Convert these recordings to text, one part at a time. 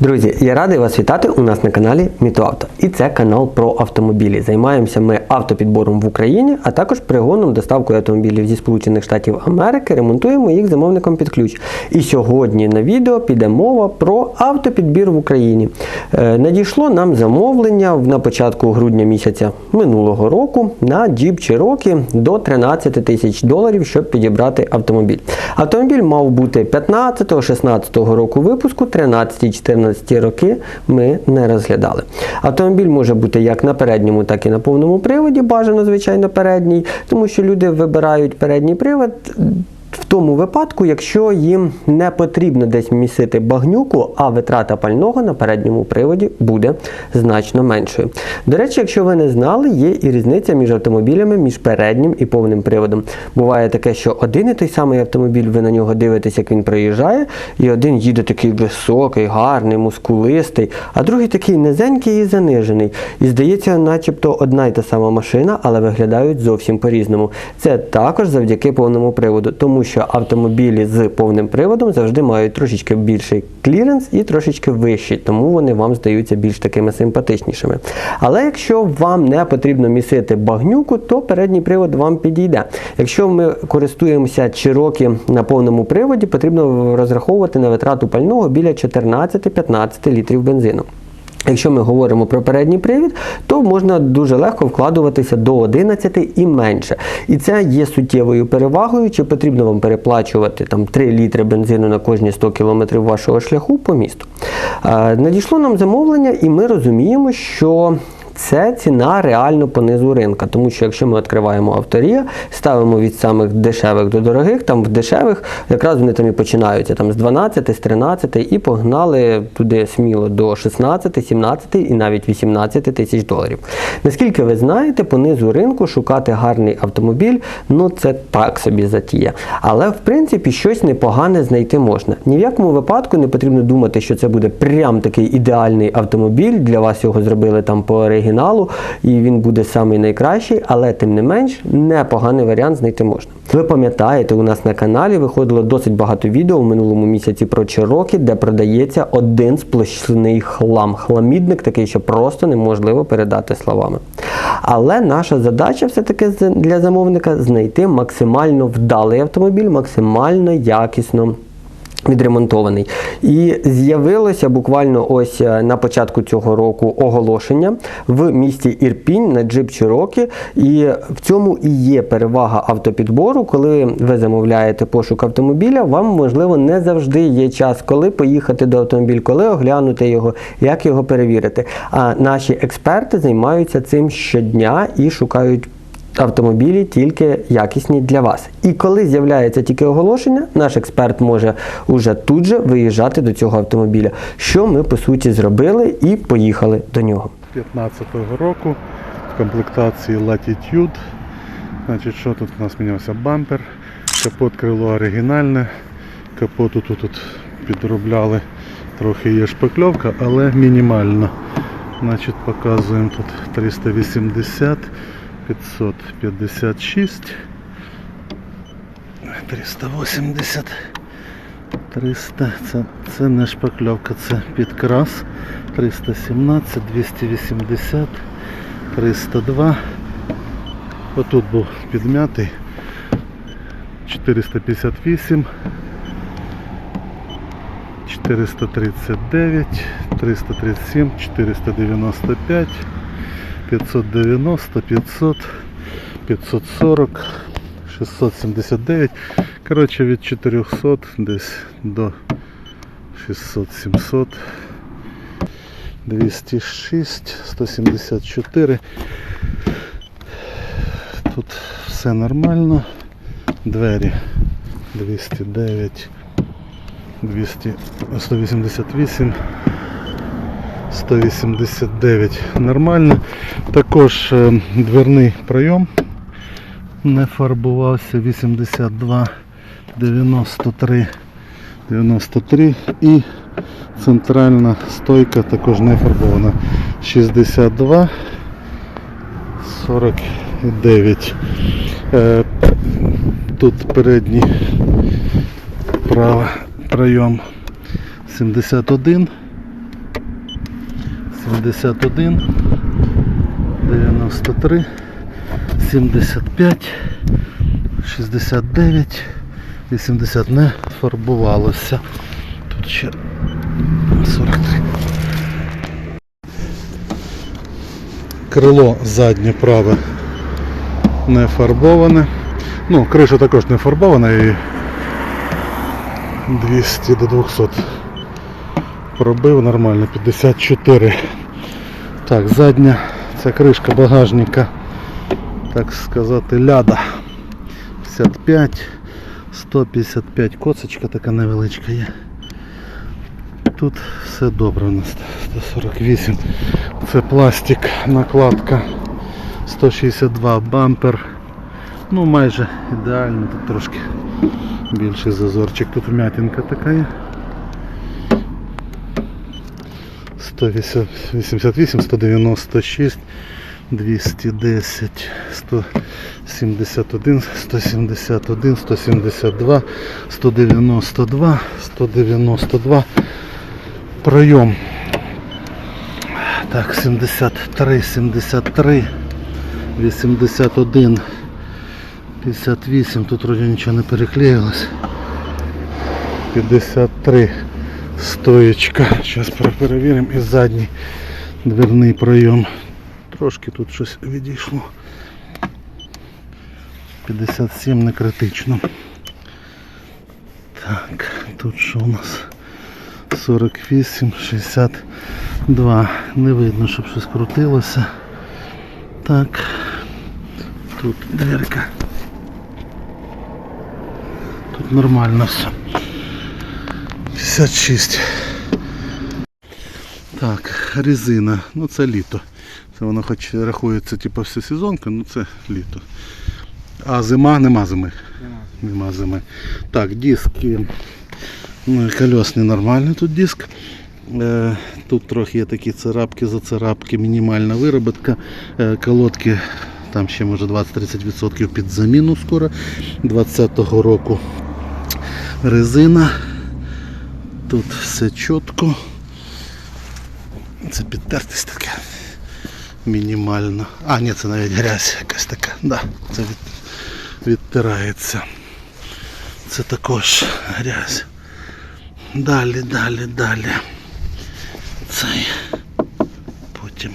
Друзі, я радий вас вітати у нас на каналі Мітоавто. І це канал про автомобілі. Займаємося ми автопідбором в Україні, а також пригоном доставкою автомобілів зі Сполучених Штатів Америки. Ремонтуємо їх замовником під ключ. І сьогодні на відео піде мова про автопідбір в Україні. Е, надійшло нам замовлення на початку грудня місяця минулого року на Jeep Cherokee до 13 тисяч доларів, щоб підібрати автомобіль. Автомобіль мав бути 15-16 року випуску, 13-14 роки ми не розглядали. Автомобіль може бути як на передньому, так і на повному приводі, бажано, звичайно, передній, тому що люди вибирають передній привод. В тому випадку, якщо їм не потрібно десь місити багнюку, а витрата пального на передньому приводі буде значно меншою. До речі, якщо ви не знали, є і різниця між автомобілями між переднім і повним приводом. Буває таке, що один і той самий автомобіль, ви на нього дивитесь, як він проїжджає, і один їде такий високий, гарний, мускулистий, а другий такий низенький і занижений. І здається, начебто одна й та сама машина, але виглядають зовсім по-різному. Це також завдяки повному приводу, тому що автомобілі з повним приводом завжди мають трошечки більший кліренс і трошечки вищий, тому вони вам здаються більш такими симпатичнішими. Але якщо вам не потрібно місити багнюку, то передній привод вам підійде. Якщо ми користуємося Cherokee на повному приводі, потрібно розраховувати на витрату пального біля 14-15 літрів бензину. Якщо ми говоримо про передній привід, то можна дуже легко вкладуватися до 11 і менше. І це є суттєвою перевагою, чи потрібно вам переплачувати там 3 літри бензину на кожні 100 км вашого шляху по місту. Е, Надійшло нам замовлення, і ми розуміємо, що це ціна реально по низу ринка, тому що якщо ми відкриваємо авторія, ставимо від самих дешевих до дорогих, там в дешевих якраз вони там і починаються там з 12, з 13 і погнали туди сміло до 16, 17 і навіть 18 тисяч доларів. Наскільки ви знаєте, по низу ринку шукати гарний автомобіль, ну це так собі затія. Але в принципі щось непогане знайти можна. Ні в якому випадку не потрібно думати, що це буде прям такий ідеальний автомобіль. Для вас його зробили там по оригіналу, і він буде самий найкращий, але тим не менш непоганий варіант знайти можна. Ви пам'ятаєте, у нас на каналі виходило досить багато відео в минулому місяці про Cherokee, де продається один сплошний хлам. Хламідник такий, що просто неможливо передати словами. Але наша задача все-таки для замовника знайти максимально вдалий автомобіль, максимально якісно відремонтований. І з'явилося буквально ось е, на початку цього року оголошення в місті Ірпінь на Jeep Cherokee. І в цьому і є перевага автопідбору. Коли ви замовляєте пошук автомобіля, вам можливо не завжди є час, коли поїхати до автомобіля, коли оглянути його, як його перевірити. А наші експерти займаються цим щодня і шукають автомобілі тільки якісні для вас. І коли з'являється тільки оголошення, наш експерт може уже тут же виїжджати до цього автомобіля, що ми по суті зробили і поїхали до нього. 15-го року в комплектації Latitude. Значить, що тут у нас мінявся бампер, капот крило оригінальне, капоту тут, тут підробляли, трохи є шпакльовка, але мінімально. Значить, показуємо тут 380, 556, 380, 300, це, це не шпакльовка, це підкрас. 317, 280, 302. Отут був підмятий. 458, 439, 337, 495, 590, 500, 540, 679. Коротше від 400 десь до 600-700. 206, 174. Тут все нормально. Двері 209, 200, 188, 189. Нормально. Також е, дверний пройом не фарбувався 82, 93, 93 і центральна стойка також не фарбована. 62, 49. Е, Тут передній право прийом 71. 71. 93. 75. 69. 80 не фарбувалося. Тут ще 43. Крило заднє праве не фарбоване. Ну, криша також не фарбована і 200 до 200 пробив нормально, 54. Так, задня ця кришка багажника, так сказати, ляда. 55, 155 коцочка така невеличка є. Тут все добре у нас. 148. Це пластик, накладка. 162 бампер. Ну майже ідеально, тут трошки більший зазорчик. Тут вмятинка така є. 188, 196, 210, 171, 171, 172, 192, 192. Пройом. Так, 73, 73, 81, 58. Тут вроді нічого не переклеїлось. 53 стоечка. Зараз перевіримо і задній дверний пройом. Трошки тут щось відійшло. 57 не критично. Так, тут що у нас? 48, 62. Не видно, щоб щось крутилося. Так. Тут дверка. Тут нормально все. 56. Так, резина. Ну це літо. Це воно хоч рахується типу всесезонка, ну це літо. А зима нема зими. Нема зими. Так, диски. Ну, і колесний нормальний тут диск. Е, Тут трохи є такі царапки, зацарапки, мінімальна вироботка. Е, Колодки там ще може 20-30% під заміну скоро 20-го року. Резина. Тут все чітко. Це підтертість таке. Мінімально. А, ні, це навіть грязь якась така. Да, це від, відтирається. Це також грязь. Далі, далі, далі. Цей. Потім.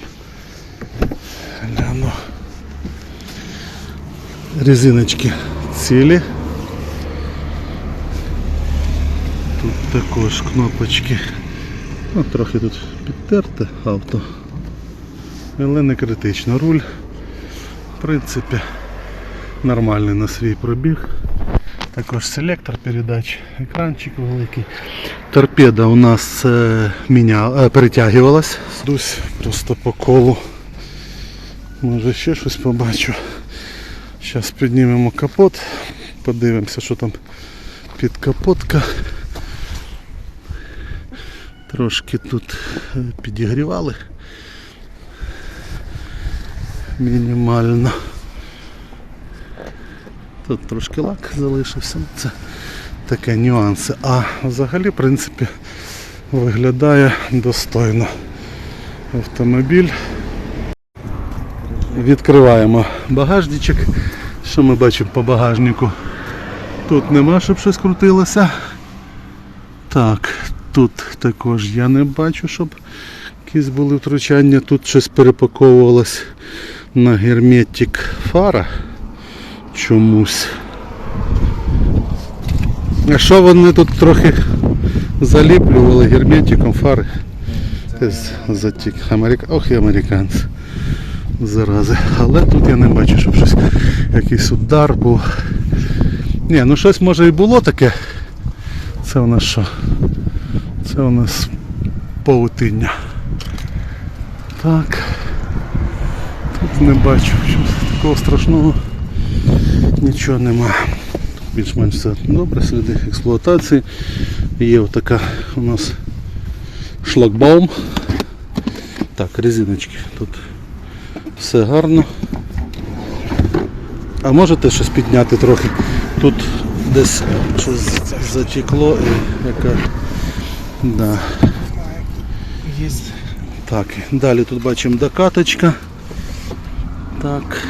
Гляну. Резиночки цілі. Тут також кнопочки. Ну, трохи тут підтерте авто. Але не критично. Руль, в принципі, нормальний на свій пробіг. Також селектор передач, екранчик великий. Торпеда у нас е, міня, е, перетягувалась. Дусь просто по колу. Може ще щось побачу. Зараз піднімемо капот, подивимося, що там під капотка. Трошки тут е, підігрівали. Мінімально. Тут трошки лак залишився. Це таке нюанси. А взагалі, в принципі, виглядає достойно автомобіль. Відкриваємо багажничок. Що ми бачимо по багажнику? Тут нема, щоб щось крутилося. Так, тут також я не бачу, щоб якісь були втручання. Тут щось перепаковувалось на герметик фара чомусь. А що вони тут трохи заліплювали герметиком фари? Затік. Америка... Ох і американці. Зарази. Але тут я не бачу, щоб щось якийсь удар був. Ні, ну щось може і було таке. Це у нас що? Це у нас паутиння. Так. Тут не бачу такого страшного. Нічого нема. Більш-менш все добре, сліди експлуатації. Є отака у нас шлагбаум. Так, резиночки. Тут все гарно. А можете щось підняти трохи? Тут десь щось затекло і яка. Да. Так, далі тут бачимо докаточка. Так.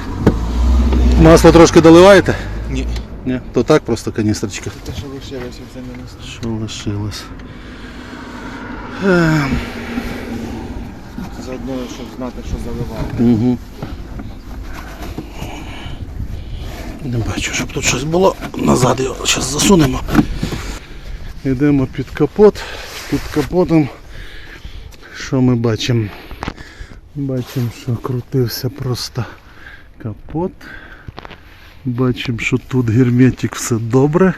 Масло трошки доливаєте? Ні. Ні, то так просто каністрочка. Те, що лишилося в замінус. Що лишилось? Заодно, щоб знати, що заливати. Угу. Не бачу, щоб тут щось було. Назад його зараз засунемо. Йдемо під капот. Під капотом. Що ми бачимо? Бачимо, що крутився просто капот. Бачимо, що тут герметик все добре.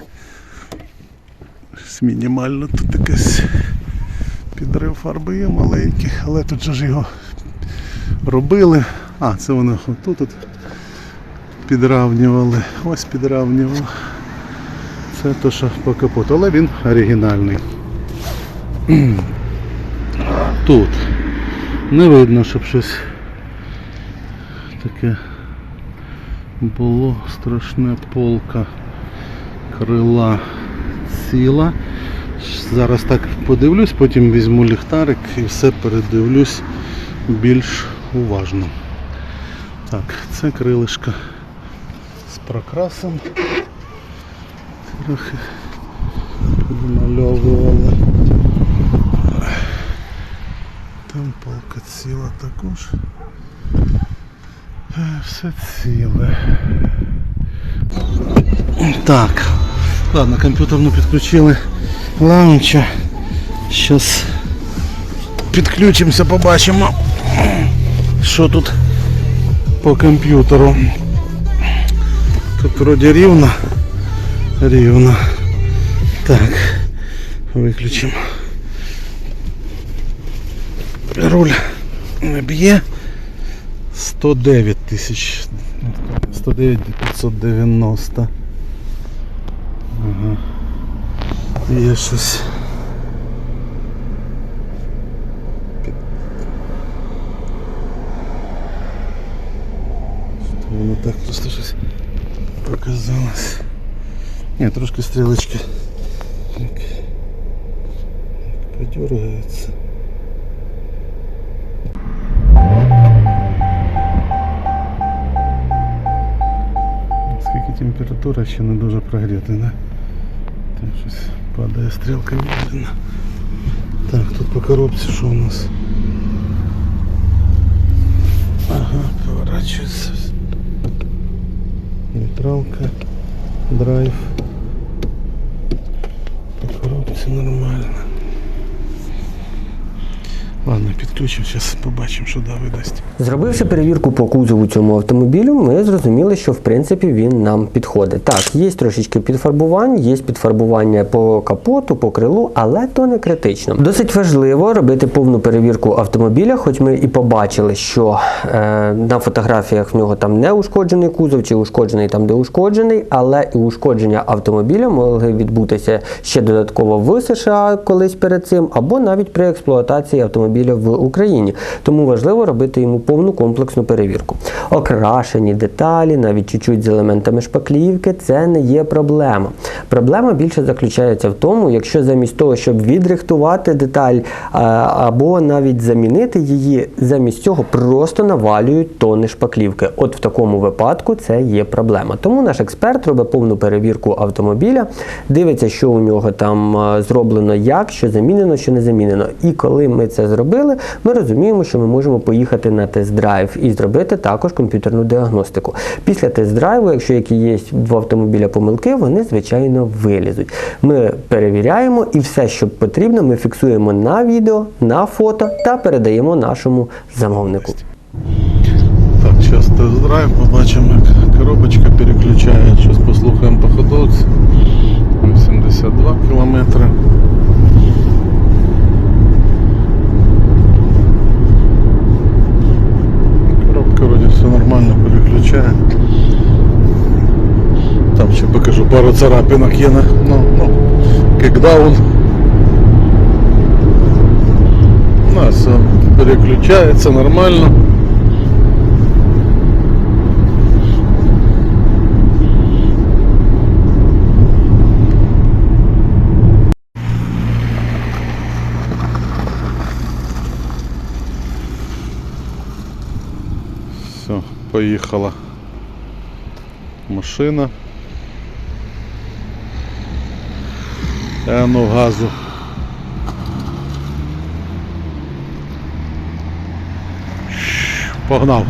Мінімально тут якийсь підрив фарби є маленький, але тут же ж його робили. А, це вони тут от підравнювали. Ось підравнювали. Це то, що по капоту, але він оригінальний. Тут не видно, щоб щось таке було страшне полка крила ціла. Зараз так подивлюсь, потім візьму ліхтарик і все передивлюсь більш уважно. Так, це крилишко з прокрасом. Трохи підмальовували. Там полка ціла також. Е, Все ціле. Так. Ладно, комп'ютерну підключили лаунча. Зараз підключимося, побачимо, що тут по комп'ютеру. Тут вроді рівно. Рівно. Так. Виключимо. Руль не б'є. 109 тисяч. 109 590. Ага. Є щось. Що Воно так просто щось показалось. Ні, трошки стрілочки. Так. Подергаються. Скільки температура ще не дуже прогріта, да? Там щось падає стрілка медленно. Так, тут по коробці що у нас? Ага, поворачивается. Нейтралка, драйв. По коробці нормально. Ладно, підключимо, зараз побачимо, що да видасть. Зробивши перевірку по кузову цьому автомобілю, ми зрозуміли, що в принципі він нам підходить. Так, є трошечки підфарбувань, є підфарбування по капоту, по крилу, але то не критично. Досить важливо робити повну перевірку автомобіля, хоч ми і побачили, що е, на фотографіях в нього там не ушкоджений кузов, чи ушкоджений там, де ушкоджений, але і ушкодження автомобіля могли відбутися ще додатково в США колись перед цим, або навіть при експлуатації автомобіля в Україні. Тому важливо робити йому повну комплексну перевірку. Окрашені деталі, навіть чуть-чуть з елементами шпаклівки, це не є проблема. Проблема більше заключається в тому, якщо замість того, щоб відрихтувати деталь або навіть замінити її, замість цього просто навалюють тони шпаклівки. От в такому випадку це є проблема. Тому наш експерт робить повну перевірку автомобіля, дивиться, що у нього там зроблено, як, що замінено, що не замінено. І коли ми це зробили, ми розуміємо, що ми можемо поїхати на тест-драйв і зробити також комп'ютерну діагностику. Після тест-драйву, якщо які є в автомобіля помилки, вони звичайно вилізуть. Ми перевіряємо і все, що потрібно, ми фіксуємо на відео, на фото та передаємо нашому замовнику. Так, зараз тест-драйв, побачимо, як коробочка переключає. Зараз послухаємо по ходовці. 82 кілометри. пару царапинок є на ну, ну, кикдаун. У нас э, переключається нормально. Все, поїхала машина. Е, ну газу. Погнав.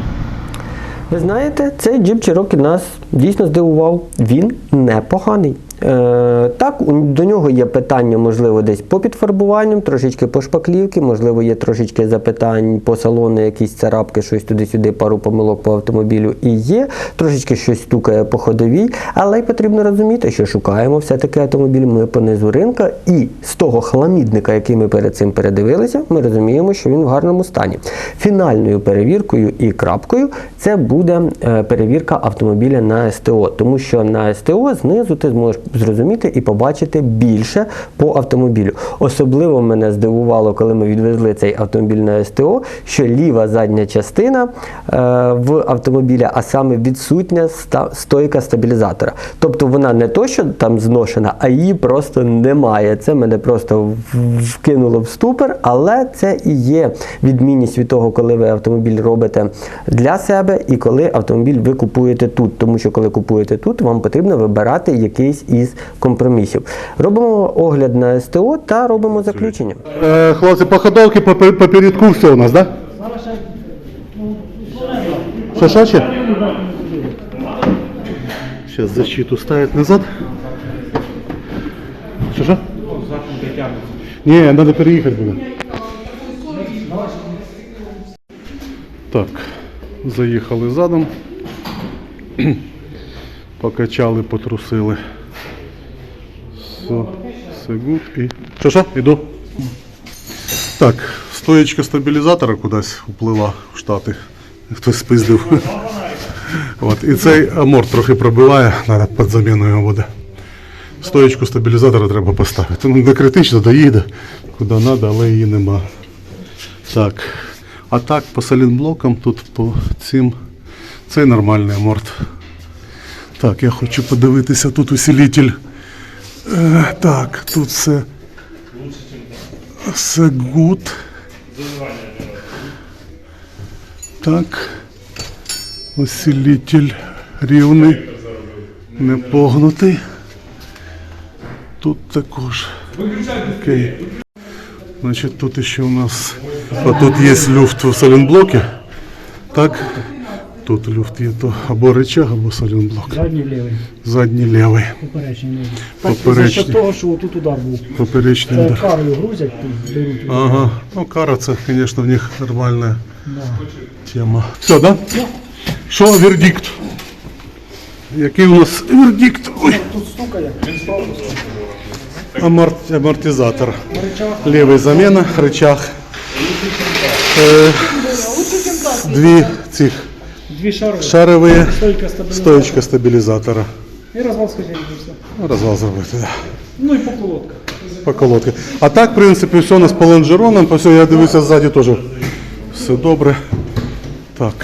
Ви знаєте, цей джип Cherokee нас дійсно здивував. Він непоганий. Е, так, до нього є питання, можливо, десь по підфарбуванням, трошечки по шпаклівки, можливо, є трошечки запитань по салону, якісь царапки, щось туди-сюди, пару помилок по автомобілю і є. Трошечки щось стукає по ходовій, але й потрібно розуміти, що шукаємо все-таки автомобіль ми по низу ринка, і з того хламідника, який ми перед цим передивилися, ми розуміємо, що він в гарному стані. Фінальною перевіркою і крапкою це буде е, перевірка автомобіля на СТО, тому що на СТО знизу ти зможеш зрозуміти і побачити більше по автомобілю. Особливо мене здивувало, коли ми відвезли цей автомобіль на СТО, що ліва задня частина е, в автомобіля, а саме відсутня стойка стабілізатора. Тобто вона не то, що там зношена, а її просто немає. Це мене просто вкинуло в ступор, але це і є відмінність від того, коли ви автомобіль робите для себе і коли автомобіль ви купуєте тут. Тому що коли купуєте тут, вам потрібно вибирати якийсь із компромісів. Робимо огляд на СТО та робимо заключення. Е, хлопці, по ходовці, по, по передку все у нас, так? Да? Що, ще? Сейчас защиту ставить назад. Що, що? Ні, треба переїхати буде. Так, заїхали задом. Покачали, потрусили. Все, все гуд і. Що, що? Іду. Так, стоєчка стабілізатора кудись уплила в Штати. Хтось спиздив. От, і цей аморт трохи пробиває, треба під заміну його буде. Стоєчку стабілізатора треба поставити. Ну, не критично доїде, куди треба, але її нема. Так. А так, по салінблокам тут по цим. Цей нормальний аморт. Так, я хочу подивитися тут усилитель. Е, так, тут все. Все гуд. Так. Усилитель рівний, не погнутий. Тут також. Окей. Значить, тут ще у нас. А тут є люфт в салінблокі. Так. Тут люфт є то або рычаг, або салінблок. Задній лівий, Задній лівий. поперечний лівий. Так, за Поперечний. що того, що тут удар був. Поперечний Це удар. карою грузять, тут беруть. Ага. Ну, кара це, звісно, в них нормальна тема. Все, да? Що вердикт? Який у нас вердикт? Ой. Тут стукає, Аморт, амортизатор. Левый замена, рычаг. Е, дві цих дві шари, шарові, стойка стабілізатора стоечка стабілізатора. і розвал скажіть все. Ну, Розвал зробити, да. Ну і поколотка. по колодці. А так, в принципі, все у нас по лонжеронам, по все, я дивлюся ззаді теж. Все добре. Так.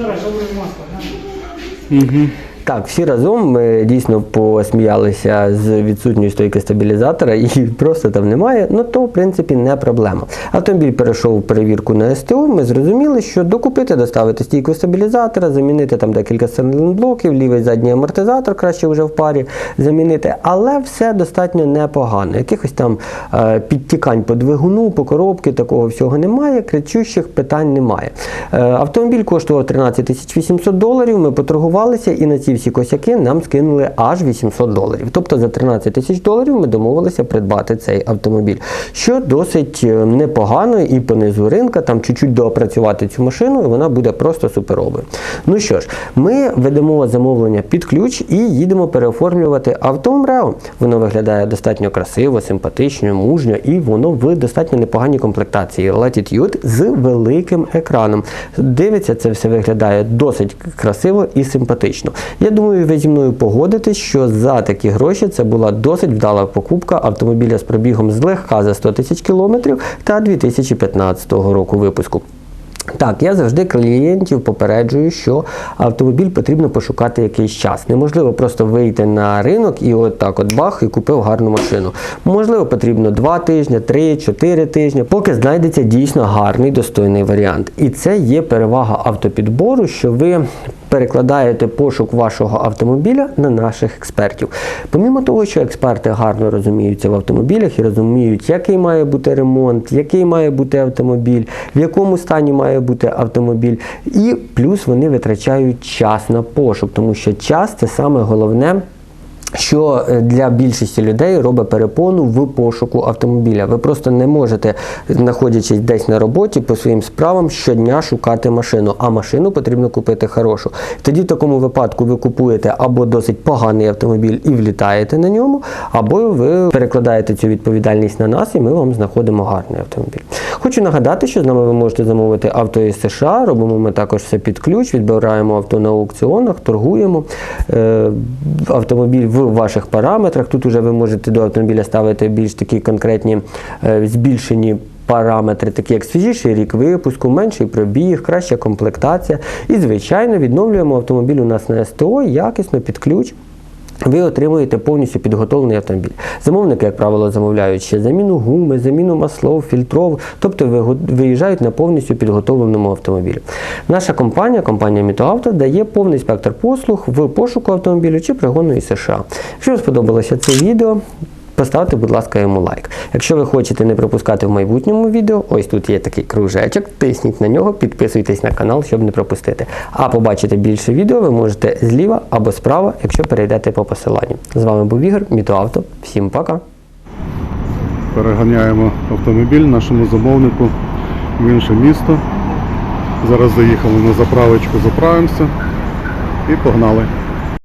Зараз шалує маска. Так, всі разом ми дійсно посміялися з відсутньої стойки стабілізатора і просто там немає. Ну то в принципі не проблема. Автомобіль перейшов перевірку на СТО. Ми зрозуміли, що докупити, доставити стійку стабілізатора, замінити там декілька блоків, лівий задній амортизатор краще вже в парі замінити, але все достатньо непогано. Якихось там е, підтікань по двигуну, по коробці, такого всього немає. Кричущих питань немає. Е, автомобіль коштував 13 800 доларів. Ми поторгувалися і на ці всі косяки нам скинули аж 800 доларів. Тобто за 13 тисяч доларів ми домовилися придбати цей автомобіль, що досить е, непогано і по низу ринка, там чуть-чуть доопрацювати цю машину, і вона буде просто суперовою. Ну що ж, ми ведемо замовлення під ключ і їдемо переоформлювати авто МРЕО. Воно виглядає достатньо красиво, симпатично, мужньо, і воно в достатньо непоганій комплектації Latitude з великим екраном. Дивиться, це все виглядає досить красиво і симпатично. Я думаю, ви зі мною погодитесь, що за такі гроші це була досить вдала покупка автомобіля з пробігом злегка за 100 тисяч кілометрів та 2015 року випуску. Так, я завжди клієнтів попереджую, що автомобіль потрібно пошукати якийсь час. Неможливо просто вийти на ринок і от так от бах і купив гарну машину. Можливо, потрібно 2 тижні, 3, 4 тижні, поки знайдеться дійсно гарний достойний варіант. І це є перевага автопідбору, що ви перекладаєте пошук вашого автомобіля на наших експертів. Помімо того, що експерти гарно розуміються в автомобілях і розуміють, який має бути ремонт, який має бути автомобіль, в якому стані має бути автомобіль, і плюс вони витрачають час на пошук, тому що час це саме головне що е, для більшості людей робить перепону в пошуку автомобіля. Ви просто не можете, знаходячись десь на роботі по своїм справам, щодня шукати машину, а машину потрібно купити хорошу. Тоді в такому випадку ви купуєте або досить поганий автомобіль і влітаєте на ньому, або ви перекладаєте цю відповідальність на нас, і ми вам знаходимо гарний автомобіль. Хочу нагадати, що з нами ви можете замовити авто із США. Робимо ми також все під ключ, відбираємо авто на аукціонах, торгуємо е, автомобіль в ваших параметрах. Тут вже ви можете до автомобіля ставити більш такі конкретні е, збільшені. Параметри, такі як свіжіший рік випуску, менший пробіг, краща комплектація. І, звичайно, відновлюємо автомобіль у нас на СТО якісно під ключ. Ви отримуєте повністю підготовлений автомобіль. Замовники, як правило, замовляють ще заміну гуми, заміну маслов, фільтров, тобто виїжджають на повністю підготовленому автомобілі. Наша компанія, компанія Мітоавто, дає повний спектр послуг в пошуку автомобілю чи пригону із США. Якщо вам сподобалося це відео, Поставте, будь ласка, йому лайк. Якщо ви хочете не пропускати в майбутньому відео, ось тут є такий кружечок, тисніть на нього, підписуйтесь на канал, щоб не пропустити. А побачити більше відео ви можете зліва або справа, якщо перейдете по посиланню. З вами був Ігор, Мітоавто. Всім пока! Переганяємо автомобіль нашому замовнику в інше місто. Зараз заїхали на заправочку, заправимося і погнали.